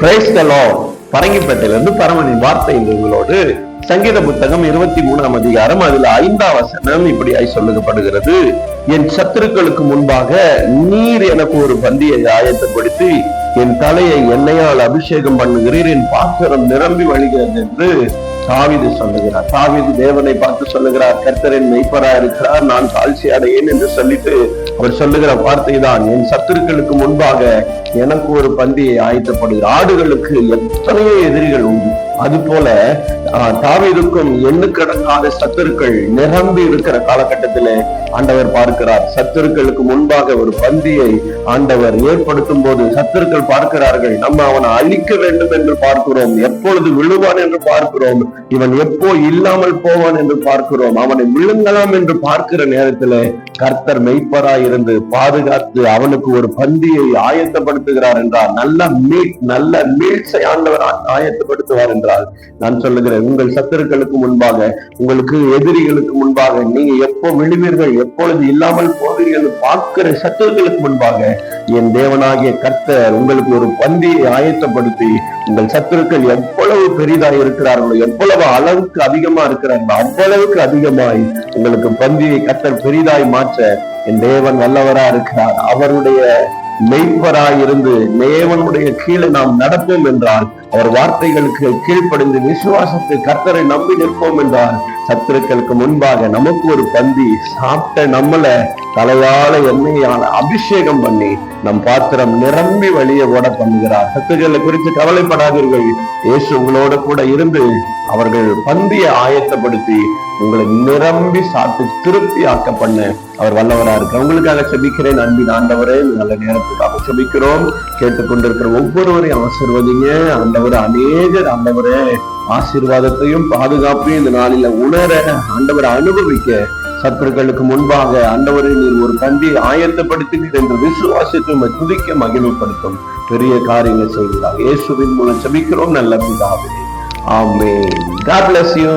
பிரைஸ்தலோ பரங்கிப்பேட்டையிலிருந்து பரமனின் வார்த்தை உங்களோடு சங்கீத புத்தகம் இருபத்தி மூணாம் அதிகாரம் அதுல ஐந்தாம் வசனம் இப்படியாய் சொல்லுகப்படுகிறது. என் சத்துருக்களுக்கு முன்பாக நீர் எனக்கு ஒரு பந்தியை ஆயத்தப்படுத்தி என் தலையை எண்ணெயால் அபிஷேகம் பண்ணுகிறீர் என் பாத்திரம் நிரம்பி வழிகிறது என்று தாவிது சொல்லுகிறார். தாவிது தேவனை பார்த்து சொல்லுகிறார் கர்த்தரின் மெய்ப்பரா இருக்கிறார் நான் தாழ்ச்சி அடையேன் என்று சொல்லிட்டு அவர் சொல்லுகிற வார்த்தை தான் என் சத்துருக்களுக்கு முன்பாக எனக்கு ஒரு பந்தியை ஆயத்தப்படுகிற ஆடுகளுக்கு எத்தனையோ எதிரிகள் உண்டு. அது போல தாவிருக்கும் எண்ணுக்கடங்காத சத்துருக்கள் நிரம்பி இருக்கிற காலகட்டத்திலே ஆண்டவர் பார்க்கிறார். சத்துருக்களுக்கு முன்பாக ஒரு பந்தியை ஆண்டவர் ஏற்படுத்தும் போது சத்துருக்கள் பார்க்கிறார்கள் நம்ம அவனை அழிக்க வேண்டும் என்று பார்க்கிறோம் எப்பொழுது விழுவான் என்று பார்க்கிறோம் இவன் எப்போ இல்லாமல் போவான் என்று பார்க்கிறோம் அவனை விழுங்கலாம் என்று பார்க்கிற நேரத்திலே கர்த்தர் மெய்ப்பராய் இருந்து பாதுகாத்து அவனுக்கு ஒரு பந்தியை ஆயத்தப்படுத்துகிறார் என்றார். நல்ல மீட் நல்ல மீட்சை ஆண்டவர் ஆயத்தப்படுத்துவார் என்றால் நான் சொல்லுகிறேன் உங்கள் சத்துருக்களுக்கு முன்பாக உங்களுக்கு எதிரிகளுக்கு முன்பாக நீங்க எப்போ விழுவீர்கள் எப்பொழுது இல்லாமல் போவீர்கள் பார்க்கிற சத்துருக்களுக்கு முன்பாக என் தேவனாகிய கர்த்தர் உங்களுக்கு ஒரு பந்தியை ஆயத்தப்படுத்தி உங்கள் சத்துருக்கள் எவ்வளவு பெரிதாய் இருக்கிறார்களோ எவ்வளவு அளவுக்கு அதிகமா இருக்கிறார்களோ அவ்வளவுக்கு அதிகமாய் உங்களுக்கு பந்தியை கர்த்தர் பெரிதாய் மாற்றி என் தேவன் வல்லவரா இருக்கிறார். அவருடைய மெய்ப்பராய் இருந்து தேவனுடைய கீழே நாம் நடப்போம் என்றால் அவர் வார்த்தைகளுக்கு கீழ்ப்படிந்து விசுவாசத்தை கர்த்தரை நம்பி நிற்போம் என்றால் சத்துருக்களுக்கு முன்பாக நமக்கு ஒரு பந்தி சாப்பிட்ட நம்மள தலையால எண்ணெயால அபிஷேகம் பண்ணி நம் பாத்திரம் நிரம்பி வழிய ஓட பண்ணுகிறார். சத்துருக்களை குறித்து கவலைப்படாதீர்கள். இயேசு உங்களோட கூட இருந்து அவர்கள் பந்தியை ஆயத்தப்படுத்தி உங்களை நிரம்பி சாப்பிட்டு திருப்தி ஆக்க பண்ண அவர் வல்லவரா இருக்க உங்களுக்காக செபிக்கிறேன் அன்பின் ஆண்டவரே. நல்ல நேரத்துக்காக செபிக்கிறோம். கேட்டுக்கொண்டிருக்கிற ஒவ்வொருவரையும் ஆசிர்வதிங்க. ஆண்டவர் அநேகர் ஆண்டவரே ஆசீர்வாதத்தையும் பாதுகாப்பையும் இந்த நாளில உணர ஆண்டவர் அனுபவிக்க சத்துருக்களுக்கு முன்பாக ஆண்டவரை நீர் ஒரு பந்தியை ஆயத்தப்படுத்தினீர் என்று விசுவாசத்தை உம்மை துதிக்க மகிமைப்படுத்தும் பெரிய காரியங்கள் செய்கிறார். இயேசுவின் மூலம் செபிக்கிறோம் நல்ல பிதாவே. ஆமே காட் பிளஸ் யூ